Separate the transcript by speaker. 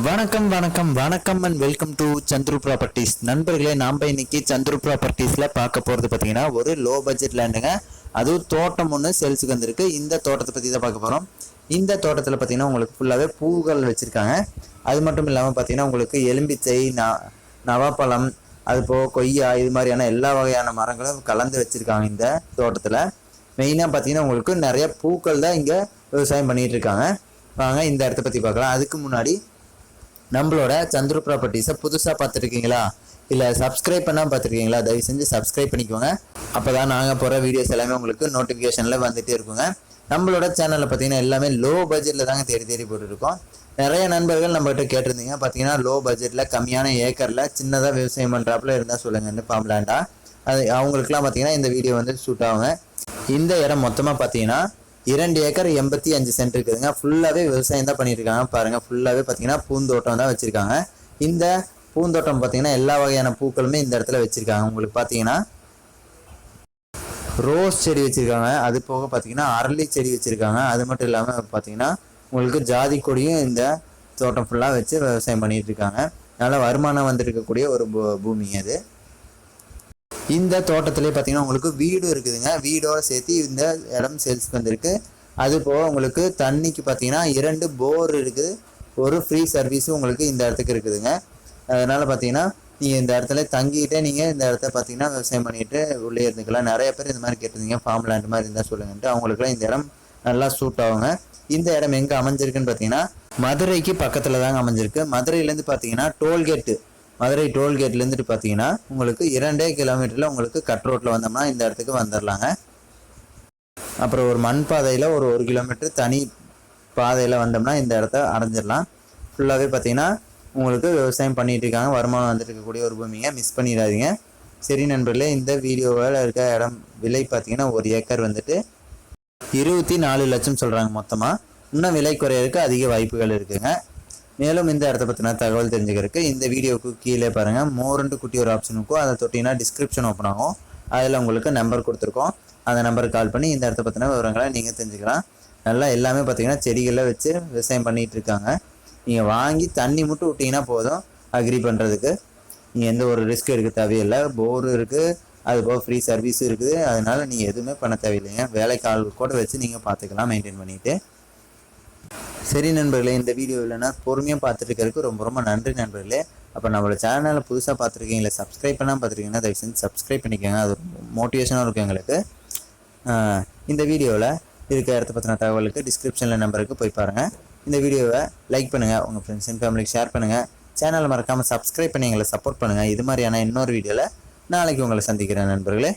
Speaker 1: வணக்கம் வணக்கம் வணக்கம் and welcome to Chandru properties நண்பர்களே நாம் இன்னைக்கு சந்துரு ப்ராப்பர்ட்டிஸில் பார்க்க போகிறது பார்த்தீங்கன்னா ஒரு லோ பட்ஜெட் லேண்டுங்க அதுவும் தோட்டம் ஒன்று சேல்ஸுக்கு வந்திருக்கு. இந்த தோட்டத்தை பற்றி தான் பார்க்க போகிறோம் இந்த தோட்டத்தில் பார்த்தீங்கன்னா உங்களுக்கு ஃபுல்லாகவே பூக்கள் வச்சுருக்காங்க. அது மட்டும் இல்லாமல் பார்த்தீங்கன்னா உங்களுக்கு எலும்பிச்சை ந நவாப்பழம் அது போக கொய்யா இது மாதிரியான எல்லா வகையான மரங்களும் கலந்து வச்சுருக்காங்க இந்த தோட்டத்தில். மெயினாக பார்த்தீங்கன்னா உங்களுக்கு நிறைய பூக்கள் தான் இங்கே விவசாயம் பண்ணிகிட்டு இருக்காங்க. வாங்க இந்த இடத்த பற்றி பார்க்கலாம். அதுக்கு முன்னாடி நம்மளோட சந்துரு ப்ராப்பர்ட்டிஸை புதுசாக பார்த்துருக்கீங்களா? இல்லை சப்ஸ்கிரைப் பண்ணால் பார்த்துருக்கீங்களா? தயவு செஞ்சு சப்ஸ்கிரைப் பண்ணிக்கோங்க. அப்போ தான் நாங்கள் போகிற வீடியோஸ் எல்லாமே உங்களுக்கு நோட்டிஃபிகேஷனில் வந்துகிட்டே இருக்குங்க. நம்மளோட சேனலில் பார்த்தீங்கன்னா எல்லாமே லோ பட்ஜெட்டில் தாங்க தேடி தேடி போட்டுருக்கோம். நிறைய நண்பர்கள் நம்மகிட்ட கேட்டிருந்தீங்க. பார்த்தீங்கன்னா லோ பட்ஜெட்டில் கம்மியான ஏக்கரில் சின்னதாக விவசாயம் பண்ணுறாப்புல இருந்தால் சொல்லுங்கன்னு பாம்லாண்டா அது அவங்களுக்குலாம் பார்த்தீங்கன்னா இந்த வீடியோ வந்து சூட் ஆகுங்க. இந்த இடம் மொத்தமாக பார்த்தீங்கன்னா இரண்டு ஏக்கர் எண்பத்தி அஞ்சு சென்ட் இருக்குதுங்க. ஃபுல்லாகவே விவசாயம் தான் பண்ணியிருக்காங்க பாருங்க ஃபுல்லாகவே பார்த்தீங்கன்னா பூந்தோட்டம் தான் வச்சுருக்காங்க. இந்த பூந்தோட்டம் பார்த்தீங்கன்னா எல்லா வகையான பூக்களுமே இந்த இடத்துல வச்சுருக்காங்க. உங்களுக்கு பார்த்தீங்கன்னா ரோஸ் செடி வச்சுருக்காங்க. அது போக பார்த்தீங்கன்னா அரளி செடி வச்சுருக்காங்க. அது மட்டும் இல்லாமல் பார்த்தீங்கன்னா உங்களுக்கு ஜாதி கொடியும் இந்த தோட்டம் ஃபுல்லாக வச்சு விவசாயம் பண்ணிகிட்ருக்காங்க இருக்காங்க நல்ல வருமானம் வந்திருக்கக்கூடிய ஒரு பூ- பூமி அது. இந்த தோட்டத்திலே பார்த்தீங்கன்னா உங்களுக்கு வீடு இருக்குதுங்க. வீடோடு சேர்த்து இந்த இடம் சேல்ஸ்க்கு வந்திருக்கு. அது போக உங்களுக்கு தண்ணிக்கு பார்த்தீங்கன்னா இரண்டு போர் இருக்குது. ஒரு ஃப்ரீ சர்வீஸும் உங்களுக்கு இந்த இடத்துக்கு இருக்குதுங்க. அதனால் பார்த்தீங்கன்னா நீங்கள் இந்த இடத்துல தங்கிட்டே நீங்கள் இந்த இடத்த பார்த்தீங்கன்னா விவசாயம் பண்ணிட்டு உள்ளே இருந்துக்கலாம். நிறைய பேர் இந்த மாதிரி கேட்டிருந்தீங்க. ஃபார்ம் லேண்ட் மாதிரி இருந்தால் சொல்லுங்கன்ட்டு. அவங்களுக்குலாம் இந்த இடம் நல்லா சூட் ஆகுங்க. இந்த இடம் எங்கே அமைஞ்சிருக்குன்னு பார்த்தீங்கன்னா மதுரைக்கு பக்கத்தில் தாங்க அமைஞ்சிருக்கு. மதுரையிலேருந்து பார்த்தீங்கன்னா டோல்கேட்டு மதுரை டோல்கேட்லேருந்துட்டு பார்த்தீங்கன்னா உங்களுக்கு இரண்டே கிலோமீட்டரில் உங்களுக்கு கட் ரோட்டில் வந்தோம்னா இந்த இடத்துக்கு வந்துடலாங்க அப்புறம் ஒரு மண் பாதையில் ஒரு ஒரு கிலோமீட்டர் தனி பாதையில் வந்தோம்னா இந்த இடத்த அடைஞ்சிடலாம். ஃபுல்லாகவே பார்த்தீங்கன்னா உங்களுக்கு விவசாயம் பண்ணிகிட்டு இருக்காங்க. வருமானம் வந்துட்டு இருக்கக்கூடிய ஒரு பூமியை மிஸ் பண்ணிடாதீங்க. சரி நண்பர்களே இந்த வீடியோவில் இருக்க இடம் விலை பார்த்தீங்கன்னா ஒரு ஏக்கர் வந்துட்டு இருபத்தி நாலு லட்சம் சொல்கிறாங்க மொத்தமாக இன்னும் விலை குறையிறதுக்கு அதிக வாய்ப்புகள் இருக்குதுங்க மேலும் இந்த இடத்த பற்றின தகவல் தெரிஞ்சுக்கிறதுக்கு இந்த வீடியோவுக்கு கீழே பாருங்கள் மோர்ண்டு குட்டி ஒரு ஆப்ஷன் இருக்கும். அதை தொட்டிங்கன்னா டிஸ்கிரிப்ஷன் ஓப்பன் ஆகும். அதில் உங்களுக்கு நம்பர் கொடுத்துருக்கோம். அந்த நம்பருக்கு கால் பண்ணி இந்த இடத்த பற்றின விவரங்களை நீங்கள் தெரிஞ்சுக்கலாம். நல்லா எல்லாமே பார்த்தீங்கன்னா செடிகளில் வச்சு விவசாயம் பண்ணிகிட்டு இருக்காங்க. நீங்கள் வாங்கி தண்ணி மட்டும் விட்டிங்கன்னா போதும். அக்ரி பண்ணுறதுக்கு நீங்கள் எந்த ஒரு ரிஸ்க் எடுக்க தேவையில்லை. போர் இருக்குது அது போக ஃப்ரீ சர்வீஸும் இருக்குது. அதனால நீங்கள் எதுவுமே பண்ண தேவையில்லைங்க. வேலைக்கால் கூட வச்சு நீங்கள் பார்த்துக்கலாம் மெயின்டைன் பண்ணிவிட்டு சரி நண்பர்களே இந்த வீடியோ இல்லைன்னா பொறுமையாக பார்த்துட்டு ரொம்ப ரொம்ப நன்றி நண்பர்களே. அப்போ நம்மளோட சேனலை புதுசாக பார்த்துருக்கீங்களா சப்ஸ்கிரைப் பண்ணால் பார்த்துருக்கீங்கன்னா தயவு செஞ்சு சப்ஸ்கிரைப் பண்ணிக்கோங்க. அது மோட்டிவேஷனாக இருக்கும் எங்களுக்கு. இந்த வீடியோவில் இருக்க இடத்த பற்றின தகவலுக்கு டிஸ்கிரிப்ஷனில் நம்பருக்கு போய் பாருங்கள் இந்த வீடியோவை லைக் பண்ணுங்கள் உங்கள் ஃப்ரெண்ட்ஸ் அண்ட் ஃபேமிலிக்கு ஷேர் பண்ணுங்கள் சேனலை மறக்காமல் சப்ஸ்கிரைப் பண்ணி எங்களை சப்போர்ட் பண்ணுங்கள் இது மாதிரியான இன்னொரு வீடியோவில் நாளைக்கு உங்களை சந்திக்கிறேன் நண்பர்களே.